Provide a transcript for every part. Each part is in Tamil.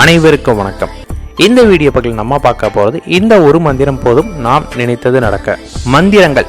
அனைவருக்கும் வணக்கம். இந்த வீடியோ பக்கத்தில் நம்ம பார்க்க போகிறது இந்த ஒரு மந்திரம் போதும் நாம் நினைத்தது நடக்க. மந்திரங்கள்.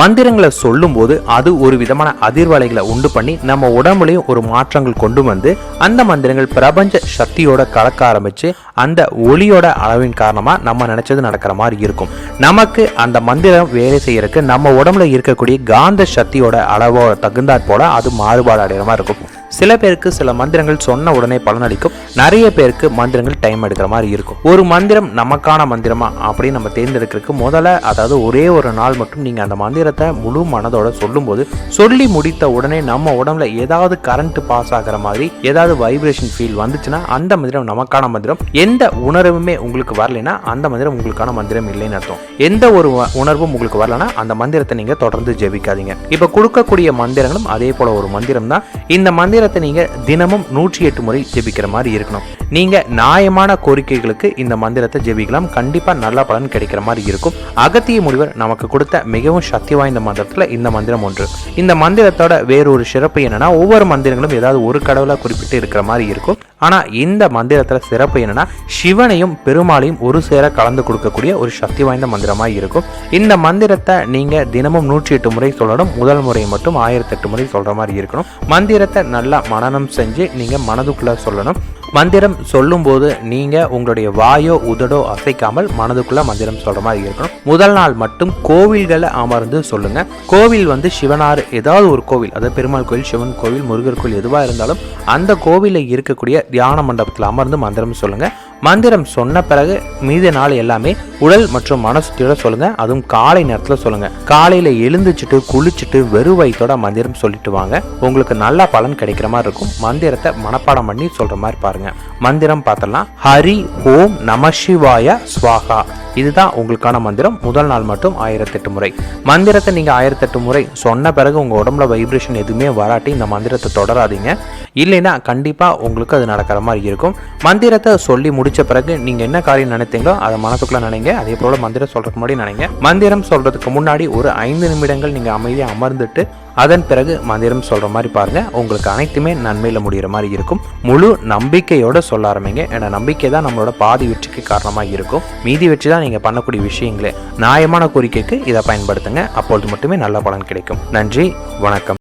மந்திரங்களை சொல்லும்போது அது ஒரு விதமான அதிர்வலைகளை உண்டு பண்ணி நம்ம உடம்புலையும் ஒரு மாற்றங்கள் கொண்டு வந்து அந்த மந்திரங்கள் பிரபஞ்ச சக்தியோட கலக்க ஆரம்பிச்சு அந்த ஒளியோட அளவின் காரணமாக நம்ம நினைச்சது நடக்கிற மாதிரி இருக்கும். நமக்கு அந்த மந்திரம் வேலை செய்யறதுக்கு நம்ம உடம்புல இருக்கக்கூடிய காந்த சக்தியோட அளவோ தகுந்தாற் போல அது மாறுபாடு அடைகிற மாதிரி இருக்கும். சில பேருக்கு சில மந்திரங்கள் சொன்ன உடனே பலனளிக்கும் நிறைய பேருக்கு மந்திரங்கள் டைம் எடுக்கிற மாதிரி இருக்கும். ஒரு மந்திரம் நமக்கான மந்திரமா அப்படின்னு நம்ம தேர்ந்தெடுக்கிறதுக்கு முதல்ல அதாவது ஒரே ஒரு நாள் மட்டும் நீங்க அந்த மந்திரத்தை முழு மனதோட சொல்லும்போது சொல்லி முடித்த உடனே நம்ம உடம்புல ஏதாவது கரண்ட் பாஸ் ஆகிற மாதிரி ஏதாவது வைப்ரேஷன் ஃபீல் வந்துச்சுன்னா அந்த மந்திரம் நமக்கான மந்திரம். எந்த உணர்வுமே உங்களுக்கு வரலைன்னா அந்த மந்திரம் உங்களுக்கான மந்திரம் இல்லைன்னு அர்த்தம். எந்த ஒரு உணர்வும் உங்களுக்கு வரலன்னா அந்த மந்திரத்தை நீங்க தொடர்ந்து ஜெபிக்காதீங்க. இப்ப கொடுக்கக்கூடிய மந்திரங்களும் அதே போல ஒரு மந்திரம் தான் இந்த மந்திரம் மந்திரத்தை நீங்கள் தினமும் நூற்றி எட்டு முறை ஜெபிக்கிற மாதிரி இருக்கணும். நீங்கள் நியாயமான கோரிக்கைகளுக்கு இந்த மந்திரத்தை ஜெபிக்கலாம். கண்டிப்பாக நல்ல பலன் கிடைக்கிற மாதிரி இருக்கும். அகத்திய முனிவர் நமக்கு கொடுத்த மிகவும் சக்தி வாய்ந்த மந்திரத்தில் இந்த மந்திரம் ஒன்று. இந்த மந்திரத்தோட வேறொரு சிறப்பு என்னென்னா ஒவ்வொரு மந்திரங்களும் ஏதாவது ஒரு கடவுளா குறிப்பிட்டு இருக்கிற மாதிரி இருக்கும். ஆனால் இந்த மந்திரத்தில் சிறப்பு என்னென்னா சிவனையும் பெருமாளையும் ஒரு சேர கலந்து கொடுக்கக்கூடிய ஒரு சக்தி வாய்ந்த மந்திரமாக இருக்கும். இந்த மந்திரத்தை நீங்கள் தினமும் நூற்றி எட்டு முறை சொல்லணும். முதல் முறை மட்டும் ஆயிரத்தெட்டு முறை சொல்கிற மாதிரி இருக்கணும். மந்திரத்தை நல்ல மனனம் செஞ்சு நீங்கள் மனதுக்குள்ள சொல்லணும். மந்திரம் சொல்லும்போது நீங்கள் உங்களுடைய வாயோ உதடோ அசைக்காமல் மனதுக்குள்ள மந்திரம் சொல்கிற மாதிரி இருக்கணும். முதல் நாள் மட்டும் கோவில்களை அமர்ந்து சொல்லுங்க. கோவில் வந்து சிவனார் ஏதாவது ஒரு கோவில் அதாவது பெருமாள் கோவில் சிவன் கோவில் முருகர் கோவில் எதுவாக இருந்தாலும் அந்த கோவிலில் இருக்கக்கூடிய தியான மண்டபத்தில் அமர்ந்து மந்திரம் சொல்லுங்கள் மந்திரம் சொன்ன பிறகு மீதி நாள் எல்லாமே உடல் மற்றும் மனசுத்தியோட சொல்லுங்க. அதுவும் காலை நேரத்தில் சொல்லுங்க. காலையில எழுந்துச்சுட்டு குளிச்சுட்டு வெறும் வயிற்றோட மந்திரம் சொல்லிட்டு வாங்க. உங்களுக்கு நல்ல பலன் கிடைக்கிற மாதிரி இருக்கும். மந்திரத்தை மனப்பாடம் பண்ணி சொல்ற மாதிரி பாருங்க. மந்திரம் பார்த்தலாம் ஹரி ஓம் நம சிவாய ஸ்வாகா. இதுதான் உங்களுக்கான மந்திரம். முதல் நாள் மட்டும் ஆயிரத்தெட்டு முறை. மந்திரத்தை நீங்கள் ஆயிரத்தெட்டு முறை சொன்ன பிறகு உங்கள் உடம்புல வைப்ரேஷன் எதுவுமே வராட்டி இந்த மந்திரத்தை தொடராதீங்க. இல்லைன்னா கண்டிப்பாக உங்களுக்கு அது நடக்கிற மாதிரி இருக்கும். மந்திரத்தை சொல்லி முடிச்ச பிறகு நீங்கள் என்ன காரியம் நினைத்தீங்களோ அதை மனசுக்குள்ள நினைங்க. அதே போல் மந்திரம் சொல்கிறதுக்கு முன்னாடி நினைங்க. மந்திரம் சொல்கிறதுக்கு முன்னாடி ஒரு ஐந்து நிமிடங்கள் நீங்கள் அமைதியாக அமர்ந்துட்டு அதன் பிறகு மந்திரம் சொல்கிற மாதிரி பாருங்கள் உங்களுக்கு அனைத்துமே நன்மையில் முடிகிற மாதிரி இருக்கும். முழு நம்பிக்கையோடு சொல்ல ஆரம்பிங்க. ஏன்னா நம்பிக்கை தான் நம்மளோட பாதி வெற்றிக்கு காரணமாக இருக்கும். மீதி வெற்றி தான் நீங்கள் பண்ணக்கூடிய விஷயங்களே. நியாயமான கோரிக்கைக்கு இதை பயன்படுத்துங்க. அப்பொழுது மட்டுமே நல்ல பலன் கிடைக்கும். நன்றி வணக்கம்.